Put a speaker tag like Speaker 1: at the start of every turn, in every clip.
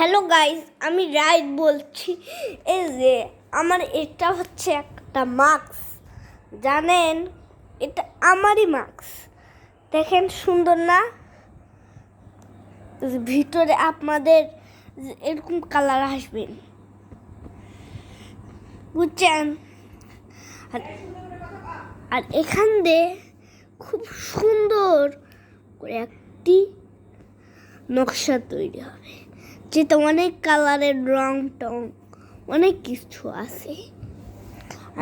Speaker 1: hello guys আমি right বলছি এই যে আমার এটা হচ্ছে একটা মাস্ক জানেন এটা আমারই মাস্ক দেখেন সুন্দর না ভিতরে আপনাদের এরকম কালার আসবেন বুঝছেন আর আর এখান দিয়ে খুব সুন্দর করে একটি নকশা তৈরি হবে যেতে অনেক কালারের রং টং অনেক কিছু আছে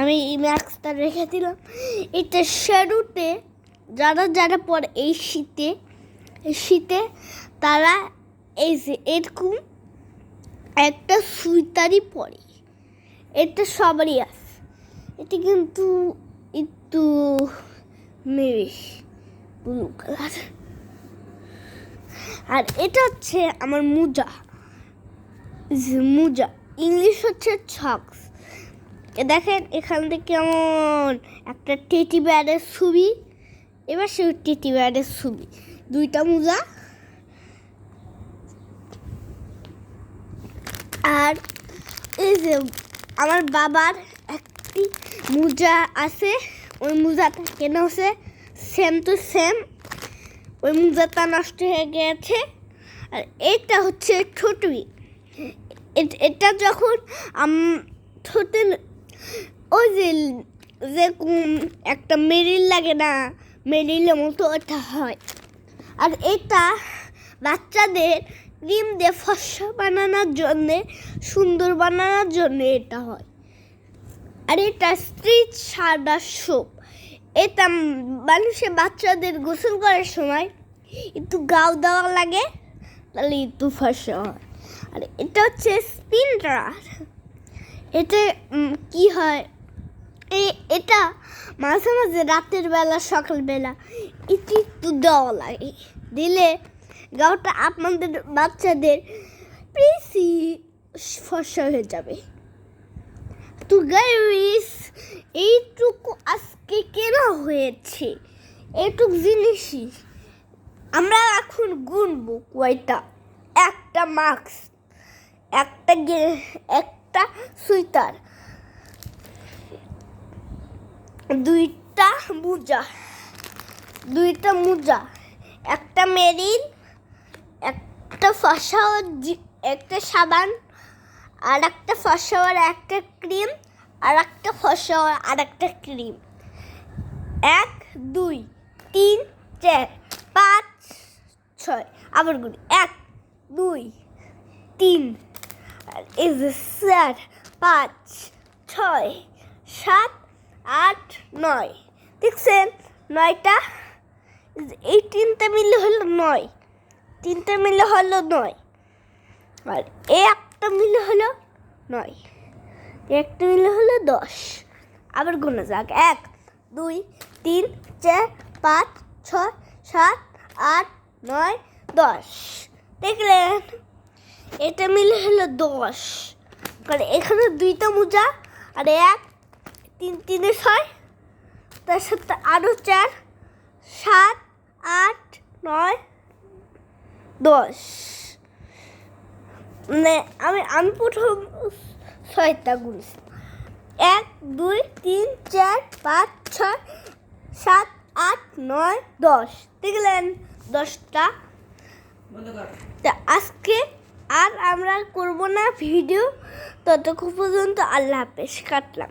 Speaker 1: আমি এই ম্যাক্সটা রেখে দিলাম এটা শ্যাডুতে যারা যারা পর এই শীতে এই শীতে তারা এই যে এরকম একটা সুইতারই পরে এটা সবারই আছে এটা কিন্তু একটু মেবে ব্লু কালার আর এটা হচ্ছে আমার মোজা ঝিমুজা ইংলিশ হচ্ছে ছক্স দেখেন এখান থেকে কেমন একটা টেটি ব্যারের ছবি এবার সে টেটি ব্যারের ছবি দুইটা মোজা আর এই যে আমার বাবার একটি মোজা আছে ওই মোজাটা কেনা হচ্ছে সেম টু সেম ওই মোজাটা নষ্ট হয়ে গেছে আর এইটা হচ্ছে ছোটুই এটা যখন ছোটে ওই যে যে একটা মেরিল লাগে না মেরিলের মতো এটা হয় আর এটা বাচ্চাদের ডিম দিয়ে ফসা বানানোর জন্যে সুন্দর বানানোর জন্যে এটা হয় আর এটা স্ত্রী সাদা সোপ এটা মানুষের বাচ্চাদের গোসল করার সময় একটু গাও দেওয়া লাগে তাহলে একটু ফসা হয় আর এটা হচ্ছে স্পিন ড্রায়ার এটা কি হয় এটা মাঝে মাঝে রাতের বেলা সকালবেলা এটি একটু দেওয়া লাগে দিলে গাওটা আপনাদের বাচ্চাদের বেশি ফসা হয়ে যাবে তো গাইস এইটুকু আজকে কেনা হয়েছে এইটুক জিনিসই আমরা এখন গুনবো কয়টা একটা মাস্ক একটা একটা সুইটার দুইটা মোজা দুইটা মোজা একটা মেরিন একটা ফসা একটা সাবান আর একটা ফসাওয়ার একটা ক্রিম আর একটা ফসাওয়ার আর একটা ক্রিম এক দুই তিন চার পাঁচ ছয় আবার গুলি এক দুই তিন চার পাঁচ ছয় সাত আট নয় দেখছেন নয়টা এই তিনটে মিলে হলো নয় তিনটে মিলে হলো নয় আর এ একটা মিলে হলো নয় একটা মিলে হলো দশ আবার গোনা যাক এক দুই তিন চার পাঁচ ছয় সাত আট নয় দশ দেখলেন এটা মিলে হলো দশ কারণ এখানে দুইটা মোজা আর এক তিন তিনে ছয় তার সাথে আরও চার সাত আট নয় দশ মানে আমি আমি প্রথম ছয়টা গুনছি এক দুই তিন চার পাঁচ ছয় সাত আট নয় দশ দেখলেন দশটা আজকে আর আমরা করবো না ভিডিও ততক্ষণ পর্যন্ত আল্লাহ হাফেজ কাটলাম